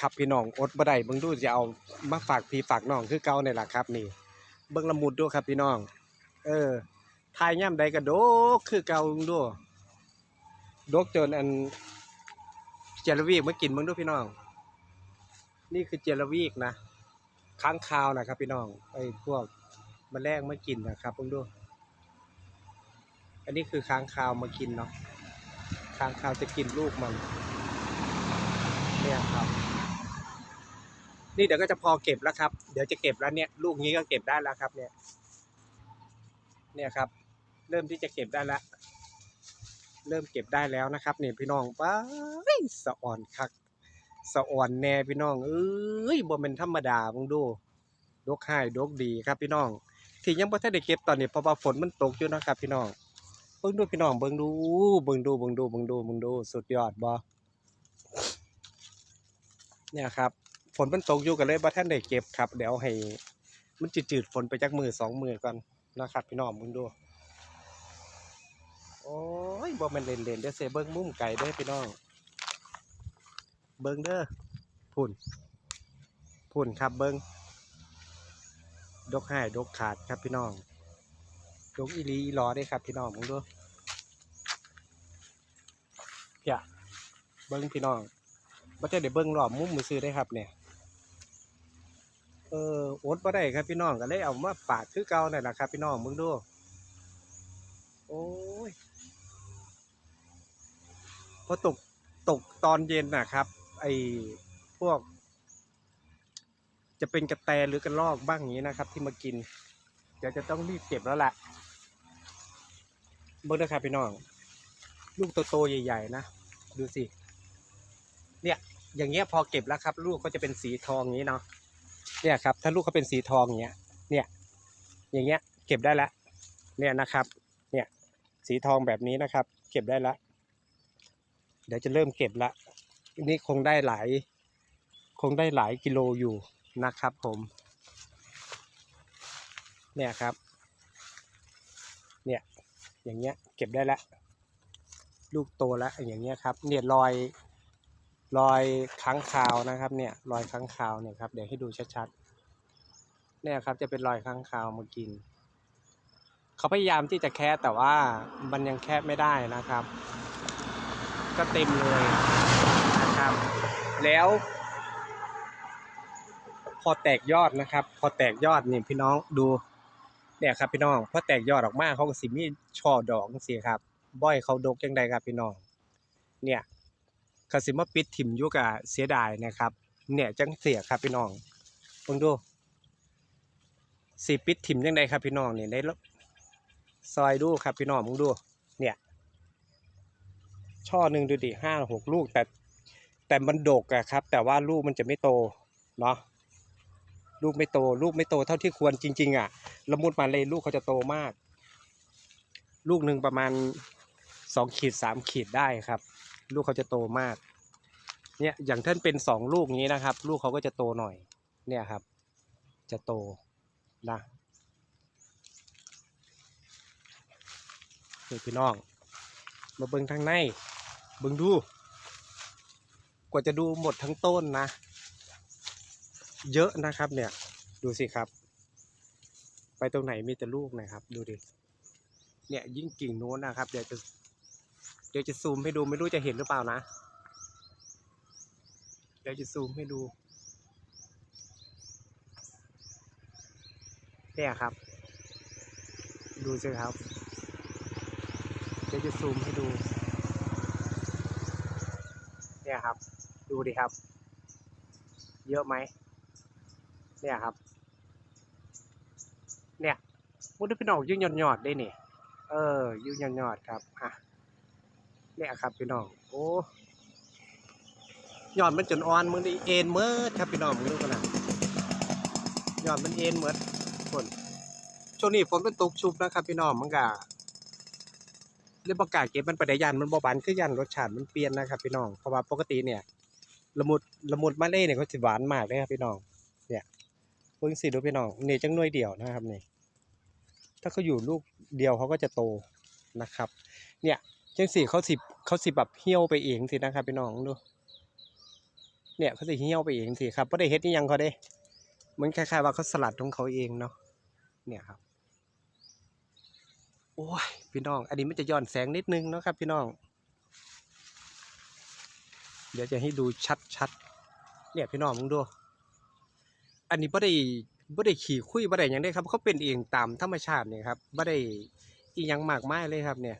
ครับพี่น้องอดบ่ได้เบิ่งดูจะเอามาฝากพี่ฝากน้องคือเก่านี่ล่ะครับนี่เบิ่งละมุดดูครับพี่น้อง เออทายย่ำใดก็โดกคือเก่าเบิ่งดูโดกจนอันเจลวีกมากินเบิ่งดูพี่น้อง นี่คือเจลวีกนะค้างคาวนะครับพี่น้องไอ้พวกมแมลงมากินนะครับเบิ่งดูอันนี้คือค้างคาวมากินเนาะค้างคาวจะกินลูกมันเนี่ยครับ นี่เดี๋ยวก็จะพอเก็บแล้วครับ เดี๋ยวจะเก็บแล้วเนี่ยลูกนี้ก็เก็บได้แล้วครับ เนี่ย เนี่ยครับ เริ่มที่จะเก็บได้แล้วเริ่มเก็บได้แล้วนะครับเนี่ยพี่น้องป้าสะอ่อนคักสะอ่อนแน่พี่น้องเอ้ยบ่เป็นธรรมดามึงดูดกให้ดกดีครับพี่น้อง ที่ยังบ่ทันได้เก็บตอนนี้เพราะว่าฝนมันตกอยู่นะครับ พี่น้องเบิ่งดูพี่น้องเบิ่งดูเบิ่งดูเบิ่งดูเบิ่งดูเบิ่งดูสุดยอดบ่เนี่ยครับ ฝนมันตกอยู่กันเลยบ่ท่านได้เก็บครับ เดี๋ยวให้ มันจืดๆฝนไปจักมือสองมือก่อนนะครับ พี่น้องเบิ่งดู โอ้ยบ่แม่นเล่นๆเด้อเสเบิ่งมุมไก่เด้พี่น้อง เบิ่งเด้อพุ่นพุ่นครับเบิ่งดกให้ดกขาดครับพี่น้องดกอีหลีอีลอได้ครับพี่น้องมึงดูเพียเบิ้งพี่น้องบ่จะได้เบิ้งรอบมุมมือซื้อได้ครับเนี่ย อออดบ่ได้ครับพี่น้องก็เลยเอามาฝากคือเก่านั่นแหละครับ พี่น้องมึงดู โอ้ยพอตกตกตอนเย็นนะครับ ไอ้พวก จะเป็นกระแตหรือกระรอกบ้างอย่างนี้นะครับ ที่มากินเดี๋ยวจะต้องรีบเก็บแล้วแหละเบิ่งนะครับพี่น้อง ลูกโตๆใหญ่ ๆ นะ ดูสิ เนี่ย อย่างเงี้ยพอเก็บแล้วครับ ลูกก็จะเป็นสีทองอย่างนี้เนาะ เนี่ยครับ ถ้าลูกเขาเป็นสีทองอย่างเงี้ย เนี่ย อย่างเงี้ย เก็บได้แล้วเนี่ยนะครับ เนี่ย สีทองแบบนี้นะครับ เก็บได้ละ เดี๋ยวจะเริ่มเก็บละ นี่คงได้หลาย คงได้หลายกิโลอยู่นะครับ ผม เนี่ยครับ เนี่ย อย่างเงี้ย เก็บได้แล้วลูกโตแล้วอย่างเงี้ยครับ เนี่ยรอย รอยค้างคาวนะครับ เนี่ยรอยค้างคาวเนี่ยครับเดี๋ยวให้ดูชัดๆเนี่ยครับจะเป็นรอยค้างคาวมากิน เขาพยายามที่จะแคะแต่ว่ามันยังแคะไม่ได้นะครับ ก็เต็มเลยนะครับ แล้ว พอแตกยอดนะครับ พอแตกยอดนี่พี่น้องดูเนี่ยครับพี่น้องพอแตกยอดออกมาเขาก็สิมีช่อดอกจังซี่ครับบ่อยเขาดกจังใดครับพี่น้อง เนี่ย เขาสิมาปิดถิ่มอยู่กับเสียดายนะครับ เนี่ยจังเสียครับพี่น้องเบิ่งดูสิปิดถิ่มจังใดครับพี่น้องเนี่ยได้แล้วซอยดูครับพี่น้องมึงดู เนี่ย ช่อหนึ่งดูดิห้าหกลูก แต่แต่มันดกอะครับ แต่ว่าลูกมันจะไม่โตเนาะลูกไม่โต ลูกไม่โตเท่าที่ควรจริง ๆอะละมุดมาเลยลูกเขาจะโตมาก ลูกหนึ่งประมาณสองขีดสามขีดได้ครับ ลูกเขาจะโตมาก เนี่ยอย่างท่านเป็นสองลูกนี้นะครับ ลูกเขาก็จะโตหน่อย เนี่ยครับ จะโตนะนี่พี่น้อง มาเบิ่งทางใน เบิ่งดู กว่าจะดูหมดทั้งต้นนะ เยอะนะครับเนี่ย ดูสิครับ ไปตรงไหนมีแต่ลูกนะครับ ดูดิ เนี่ยยิ่งกิ่งโน้นนะครับเดี๋ยวจะ เดี๋ยวจะซูมให้ดูไม่รู้จะเห็นหรือเปล่านะ เดี๋ยวจะซูมให้ดูเนี่ยครับ ดูสิครับ เดี๋ยวจะซูมให้ดู เนี่ยครับ ดูดิครับ เยอะไหม เนี่ยครับ เนี่ยมุดพี่น้องยืนหยอดๆได้นี่ เออยืนหยอดๆครับอะ เนี่ยครับพี่น้อง โอ้ยอดมันจนอ่อนมึงได้เอ็นเมิดครับพี่น้องมึงดูกันนะยอดมันเอ็นเมิดฝนช่วงนี้ฝนมันตกชุบนะครับพี่น้องมันก็เรื่องประกาศเก็บมันไปได้ยันมันบ่บานคือยันรสชาติมันเปลี่ยนนะครับพี่น้องเพราะว่าปกติเนี่ยละมุดละมุดมาเล่เนี่ยเขาสิหวานมากเลยครับพี่น้อง เนี่ยเพิ่งสิดูพี่น้องเนี่ยจังหน่วยเดียวนะครับนี่ถ้าเขาอยู่ลูกเดียวเขาก็จะโตนะครับ เนี่ย จังสี่เขาสิเขาสิแบบเหี่ยวไปเองสินะครับพี่น้องดูเนี่ยเขาจะเหี่ยวไปเองสิครับไม่ได้เฮ็ดนี่ยังเขาเด้เหมันคล้ายๆว่าเขาสลัดของเขาเองเนาะเนี่ยครับโอ้ยพี่น้อง อันนี้มันจะย้อนแสงนิดนึงเนาะครับ พี่น้อง เดี๋ยวจะให้ดูชัดๆเนี่ยพี่น้องมึงดูอันนี้บ่ได้บ่ได้ขี่คุยบ่ได้ยังได้ครับเขาเป็นเองตามธรรมชาติเนี่ยครับบ่ได้อีหยังมากมายเลยครับเนี่ย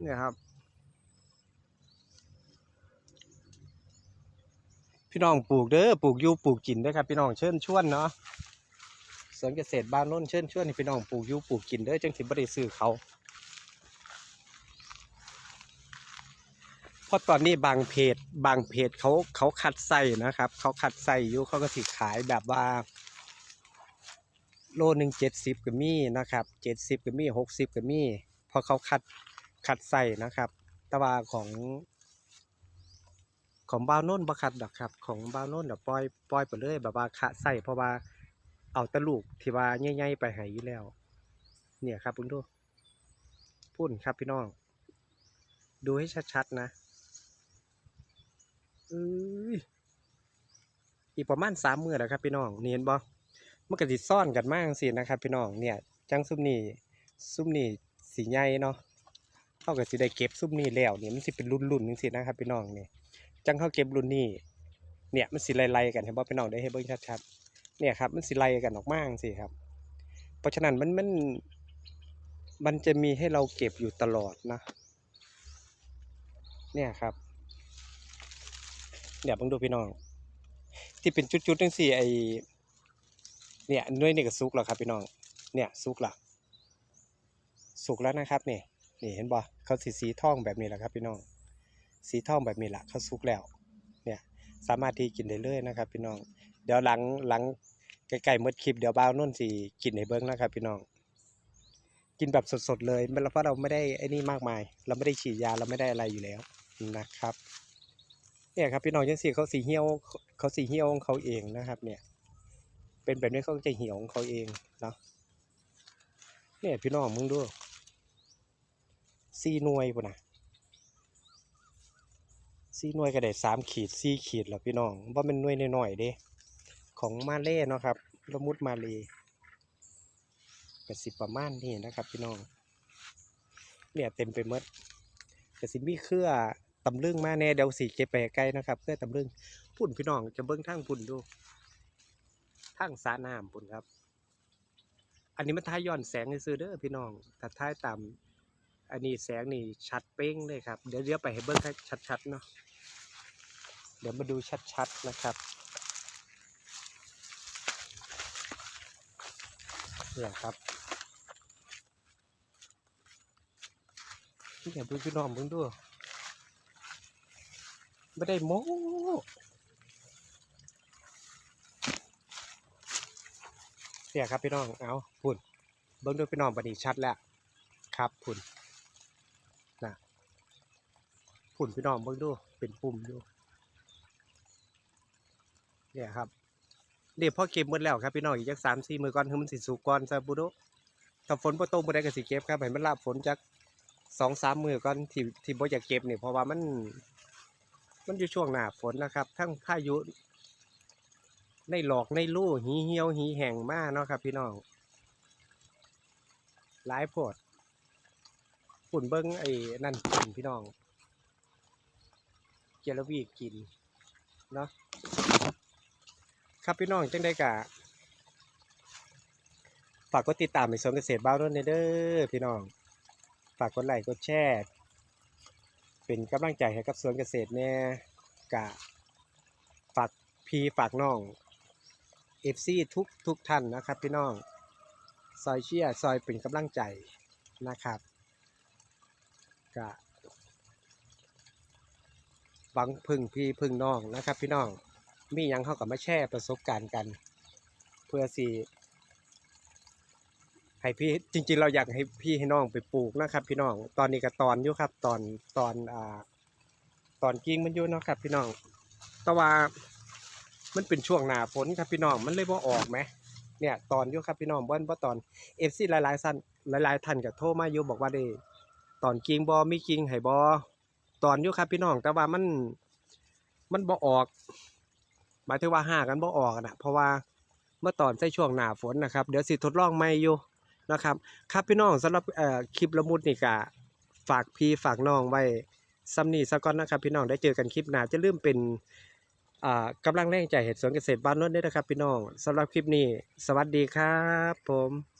เนี่ยครับ พี่น้องปลูกเด้อปลูกยูปลูกกินเด้อครับพี่น้องเชิญชวนเนาะสวนเกษตรบ้านน้นเชิญชวนพี่น้องปลูกยูปลูกกินเด้อจังสิบ่ได้ซื้อเขาเพราะตอนนี้บางเพจบางเพจเขาเขาคัดไส้นะครับ เขาคัดไส้อยู่เขาก็สิขายแบบว่า โลหนึ่งเจ็ดสิบก็มีนะครับเจ็ดสิบก็มีหกสิบก็มีเพราะเขาคัด คัดไส้นะครับ แต่ว่าของของบ้าวโน้นบ่คัดดอกครับ ของบ้าวโน้นเดี๋ยวปล่อยปล่อยไปเลยแบบว่าคะใส่เพราะว่าเอาแตะลูกที่ว่าใหญ่ๆไปให้อยู่แล้ว เนี่ยครับเพิ่งดูพุ่นครับพี่น้อง ดูให้ชัดๆนะเอ้ยอีกประมาณสามมือแล้วครับพี่น้องนี่เห็นบ่มันก็สิซ่อนกันมากสินะครับ พี่น้องเนี่ย จังซุ่มนี่ซุ่มนี่สีใหญ่เนาะ เท่ากับสิได้เก็บซุ่มนี่แล้วเนี่ยมันสิเป็นรุ่นๆจังซี่นะครับพี่น้องเนี่ยจังเขาเก็บรุ่นนี้เนี่ยมันสิไล่ๆกันเห็นบ่พี่น้องได้ให้เบิ่งชัดๆเนี่ยครับมันสิไล่กันออกมาจังซี่ครับ เพราะฉะนั้นมันมันมันจะมีให้เราเก็บอยู่ตลอดนะ เนี่ยครับเนี่ยเบิ่งดูพี่น้อง ที่เป็นจุดๆจังซี่ไอเนี่ยหน่วยนี่ก็สุกแล้วครับพี่น้อง เนี่ยสุกละสุกแล้วนะครับเนี่ย นี่เห็นบ่เขาสีสีทองแบบนี้แหละครับพี่น้อง สีทองแบบนี้แหละเขาสุกแล้ว เนี่ยสามารถที่กินได้เลยนะครับ พี่น้อง เดี๋ยวหลังหลังใกล้ๆเมื่อคลิปเดี๋ยวบ้าวนุ่นสีกินให้เบิ้งนะครับ พี่น้อง กินแบบสดๆเลยเพราะเราไม่ได้ไอ้นี่มากมาย เราไม่ได้ฉีดยาเราไม่ได้อะไรอยู่แล้วนะครับเนี่ยครับพี่น้องยังสีเขาสีเหี่ยวเขาสีเหี่ยวของเขาเองนะครับ เนี่ย เป็นแบบนี้เขาจะเหี่ยวของเขาเองเนาะเนี่ยพี่น้องมึงดู ซีหน่วยปุ่นนะสี่หน่วยก็ได้สามขีดสี่ขีดแล้วพี่น้องว่าเป็นหน่วยน้อยๆเด้ ของมาเล่เนาะครับละมุดมาเลก็สิประมาณนี้นะครับพี่น้องเนี่ยเต็มไปหมดก็สิมีเครือตำลึงมาแน่เดี๋ยวสีเก็บไปไกลนะครับเครือตำลึงพุ่นพี่น้องจะเบิ้งทางพุ่นดูทางสาน้ำพุ่นครับ อันนี้มันท้ายย้อนแสงซื้อเด้อพี่น้องถ้าท้ายต่ำ อันนี้แสงนี่ชัดเป้งเลยครับ เดี๋ยวเดี๋ยวไปให้เบิ้งให้ชัดๆเนาะ เดี๋ยวมาดูชัดๆนะครับเนี่ยครับนี่เดี๋ยวดูพี่น้องเพิ่งดูไม่ได้โม้เนี่ยครับพี่น้อง เอาพุ่น เบิ้งดูพี่น้องบัดนี้ชัดแล้ว ครับพุ่น พุ่นพี่น้องเบิ้งดู เป็นปุ่มอยู่เนี่ยครับเดี๋ยวพอเก็บหมดแล้วครับพี่น้องอีกจักสามสี่มือก่อนคือมันสิสุกก่อนซะบุโดถ้าฝนบ่ตกบ่ได้ก็สิเก็บครับให้มันรับฝนจักสองสามมือก่อนที่ที่บ่อยากเก็บเนี่ยเพราะว่ามัน มันอยู่ช่วงหนาฝนนะครับ ทั้งพายุในหลอกในลู่หีเหี่ยวหีแห้งมากเนาะครับ พี่น้องหลายโพดฝุ่นเบิ้งไอ้นั่นกินพี่น้อง เจลวีกินเนาะครับพี่น้องจังได้กะฝากกดติดตามในสวนเกษตรบ้านรุ่นเด้อพี่น้อง ฝากกดไลค์กดแชร์เป็นกำลังใจให้กับสวนเกษตรแน่กะฝากพีฝากน้องเอฟซีทุกทุกท่านนะครับพี่น้องซอยเชียร์ซอยเป็นกำลังใจนะครับกะ หวังพึ่งพี่พึ่งน้องนะครับ พี่น้องมียังเข้ากับมาแชร์ประสบการณ์กัน เพื่อสิให้พี่จริง ๆ เราอยากให้พี่ให้น้องไปปลูกนะครับ พี่น้องตอนนี้ก็ตอนอยู่ครับ ตอนตอนอ่าตอนกิ่งมันอยู่เนาะครับ พี่น้องแต่ว่ามันเป็นช่วงหนาฝนครับพี่น้องมันเลยบ่ออกไหมเนี่ยตอนอยู่ครับพี่น้องบ่นบ่ตอนเอฟซีหลายๆท่านหลายๆท่านก็โทรมาอยู่บอกว่าได้ตอนกิ่งบ่มีกิ่งให้บ่ ตอนอยู่ครับพี่น้องแต่ว่ามันมันบ่ออก หมายถึงว่าห้ากันบ่ออกนะเพราะว่าเมื่อตอนใส่ช่วงหนาฝนนะครับ เดี๋ยวสิทดลองใหม่อยู่นะครับ ครับพี่น้องสำหรับคลิปละมุดนี่ก็ฝากพี่ฝากน้องไว้ซ้ำนี่ซะก่อนนะครับ พี่น้องได้เจอกันคลิปหน้าจะลืมเป็นอ่ากำลังแรงใจเหตุสวนเกษตรบ้านโนนด้วยนะครับ พี่น้องสำหรับคลิปนี้ สวัสดีครับผม